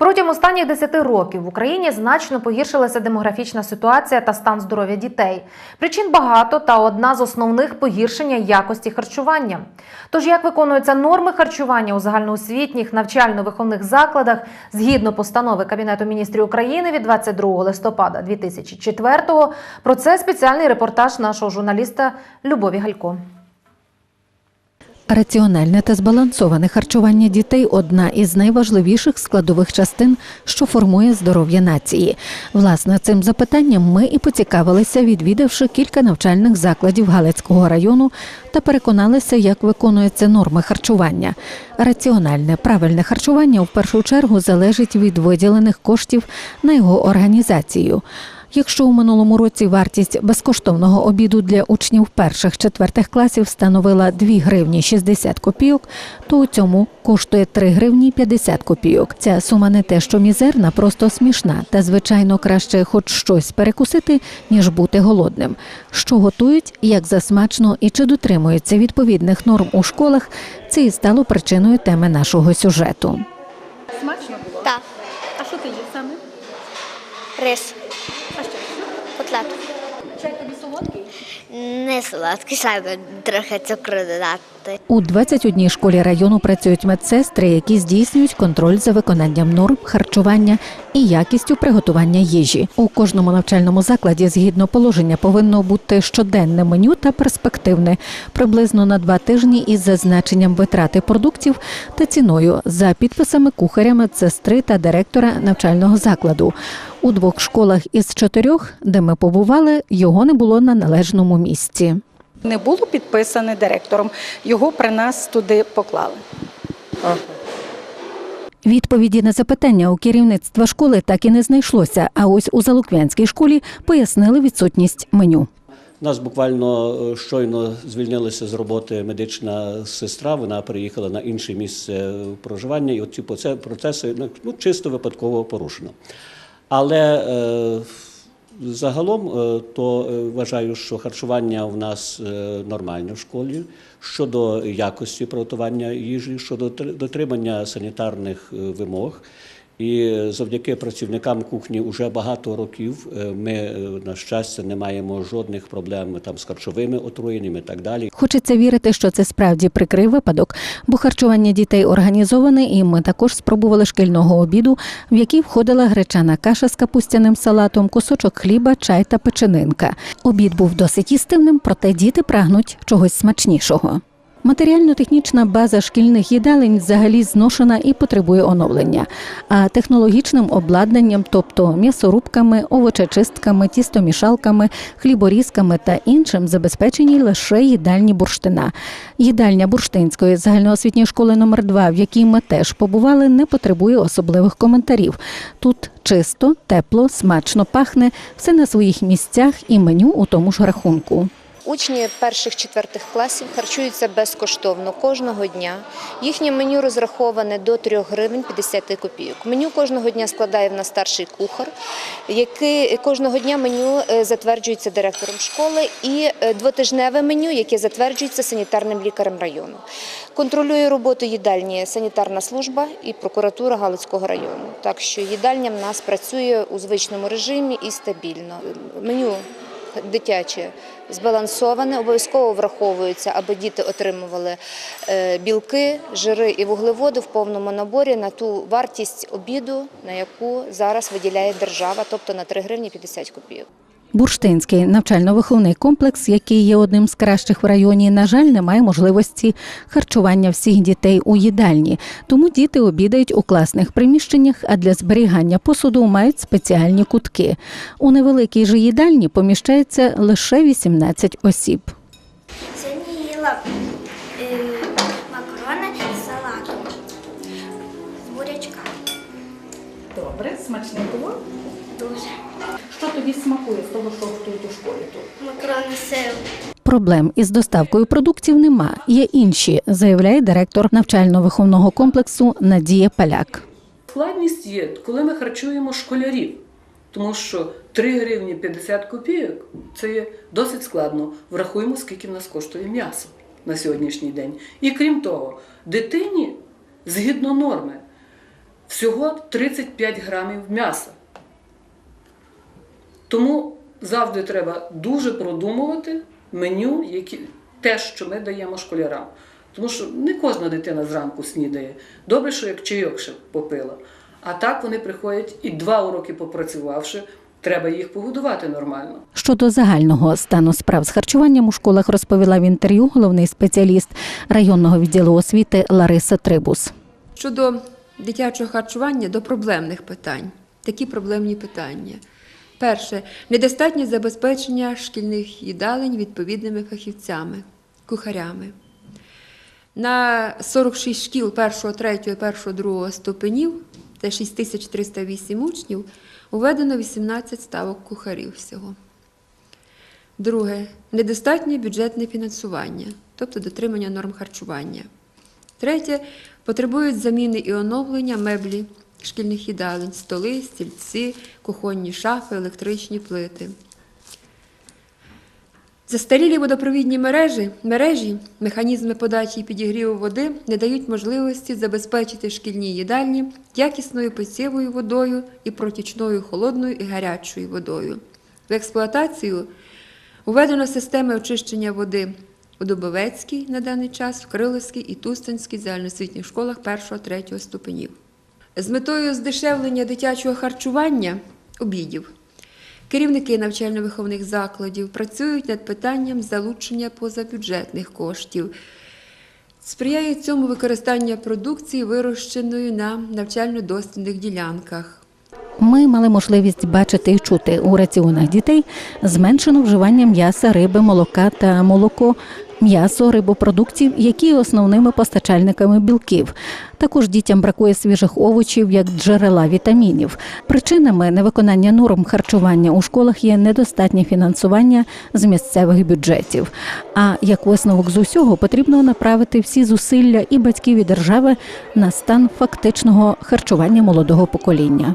Протягом останніх 10 років в Україні значно погіршилася демографічна ситуація та стан здоров'я дітей. Причин багато, та одна з основних погіршення якості харчування. Тож, як виконуються норми харчування у загальноосвітніх навчально-виховних закладах згідно постанови Кабінету міністрів України від 22 листопада 2004-го, про це спеціальний репортаж нашого журналіста Любові Галько. Раціональне та збалансоване харчування дітей одна із найважливіших складових частин, що формує здоров'я нації. Власне, цим запитанням ми і поцікавилися, відвідавши кілька навчальних закладів Галицького району та переконалися, як виконуються норми харчування. Раціональне правильне харчування в першу чергу залежить від виділених коштів на його організацію. Якщо у минулому році вартість безкоштовного обіду для учнів перших четвертих класів становила 2 гривні 60 копійок, то у цьому коштує 3 гривні 50 копійок. Ця сума не те, що мізерна, просто смішна. Та звичайно краще хоч щось перекусити, ніж бути голодним. Що готують, як засмачно і чи дотримуються відповідних норм у школах, це і стало причиною теми нашого сюжету. Смачно було? Так, А що ти їв саме? рис, А що? котлету. Чай тобі солодкий? Не солодкий, саме трохи цукру додати. У 21 школі району працюють медсестри, які здійснюють контроль за виконанням норм харчування і якістю приготування їжі. У кожному навчальному закладі, згідно положення, повинно бути щоденне меню та перспективне, приблизно на два тижні із зазначенням витрати продуктів та ціною за підписами кухаря, медсестри та директора навчального закладу. У двох школах із чотирьох, де ми побували, його не було на належному місці. Не було підписане директором. Його при нас туди поклали. Відповіді на запитання у керівництва школи так і не знайшлося. А ось у Залуквянській школі пояснили відсутність меню. У нас буквально е, щойно звільнилася з роботи медична сестра. Вона переїхала на інше місце проживання, і ці проце- процеси ну, ну, чисто випадково порушено. Але е, загалом е, то е, вважаю, що харчування в нас нормальне в школі щодо якості приготування їжі, щодо дотримання санітарних вимог. І завдяки працівникам кухні вже багато років е, ми, е, на щастя, не маємо жодних проблем там з харчовими отруєннями і так далі. Хочеться вірити, що це справді прикрий випадок, бо харчування дітей організоване, і ми також спробували шкільного обіду, в який входила гречана каша з капустяним салатом, кусочок хліба, чай та печенинка. Обід був досить їстивним, проте діти прагнуть чогось смачнішого. Матеріально-технічна база шкільних їдалень взагалі зношена і потребує оновлення. А технологічним обладнанням, тобто м'ясорубками, овочечистками, тістомішалками, хліборізками та іншим, забезпечені лише їдальні бурштина. Їдальня бурштинської загальноосвітньої школи номер 2 в якій ми теж побували, не потребує особливих коментарів. Тут чисто, тепло, смачно пахне, все на своїх місцях і меню у тому ж рахунку. Учні перших четвертих класів харчуються безкоштовно кожного дня. Їхнє меню розраховане до 3 гривень 50 копійок. Меню кожного дня складає в нас старший кухар, який кожного дня меню е, затверджується директором школи, і е, двотижневе меню, яке затверджується санітарним лікарем району. Контролює роботу їдальні санітарна служба і прокуратура Галицького району. Так що їдальня в нас працює у звичному режимі і стабільно. Меню дитяче збалансоване, обов'язково враховується, аби діти отримували е, білки, жири і вуглеводи в повному наборі на ту вартість обіду, на яку зараз виділяє держава, тобто на 3 гривні 50 копійок. Бурштинський навчально-виховний комплекс, який є одним з кращих в районі, на жаль, не має можливості харчування всіх дітей у їдальні. Тому діти обідають у класних приміщеннях, а для зберігання посуду мають спеціальні кутки. У невеликій же їдальні поміщається лише 18 осіб. Сьогодні їла е, макарони з салатом з бурячка. Добре, смачне було. Дуже. Тобі смакує з того, що готують у школі тут? Макарони з. Проблем із доставкою продуктів нема. Є інші, заявляє директор навчально-виховного комплексу Надія Паляк. Складність є, коли ми харчуємо школярів, тому що 3 гривні 50 копійок це є досить складно. Врахуємо, скільки в нас коштує м'ясо на сьогоднішній день. І крім того, дитині згідно норми всього 35 грамів м'яса. Тому завжди треба дуже продумувати меню, які, те, що ми даємо школярам. Тому що не кожна дитина зранку снідає. Добре, що як чайок ще попила. А так вони приходять і два уроки попрацювавши, треба їх погодувати нормально. Щодо загального стану справ з харчуванням у школах розповіла в інтерв'ю головний спеціаліст районного відділу освіти Лариса Трибус. Щодо дитячого харчування до проблемних питань. Такі проблемні питання. Перше недостатнє забезпечення шкільних їдалень відповідними фахівцями, кухарями. На 46 шкіл 1, 3, 1, 2 ступенів, це 6308 учнів, уведено 18 ставок кухарів всього. Друге недостатнє бюджетне фінансування, тобто дотримання норм харчування. Третє потребують заміни і оновлення меблі шкільних їдалень, столи, стільці, кухонні шафи, електричні плити. Застарілі водопровідні мережі, мережі, механізми подачі і підігріву води не дають можливості забезпечити шкільні їдальні якісною питьєвою водою і протічною холодною і гарячою водою. В експлуатацію Уведено системи очищення води у Дубовецькій на даний час, в Криловській і Тустанській загальноосвітніх школах 1-3 ступенів. З метою здешевлення дитячого харчування обідів керівники навчально-виховних закладів працюють над питанням залучення позабюджетних коштів. Сприяє цьому використання продукції, вирощеної на навчально-дослідних ділянках. Ми мали можливість бачити і чути у раціонах дітей зменшено вживання м'яса, риби, молока та молоко, м'ясо, рибопродуктів, які є основними постачальниками білків. Також дітям бракує свіжих овочів як джерела вітамінів. Причинами невиконання норм харчування у школах є недостатнє фінансування з місцевих бюджетів. А як висновок з усього потрібно направити всі зусилля і батьків і держави на стан фактичного харчування молодого покоління.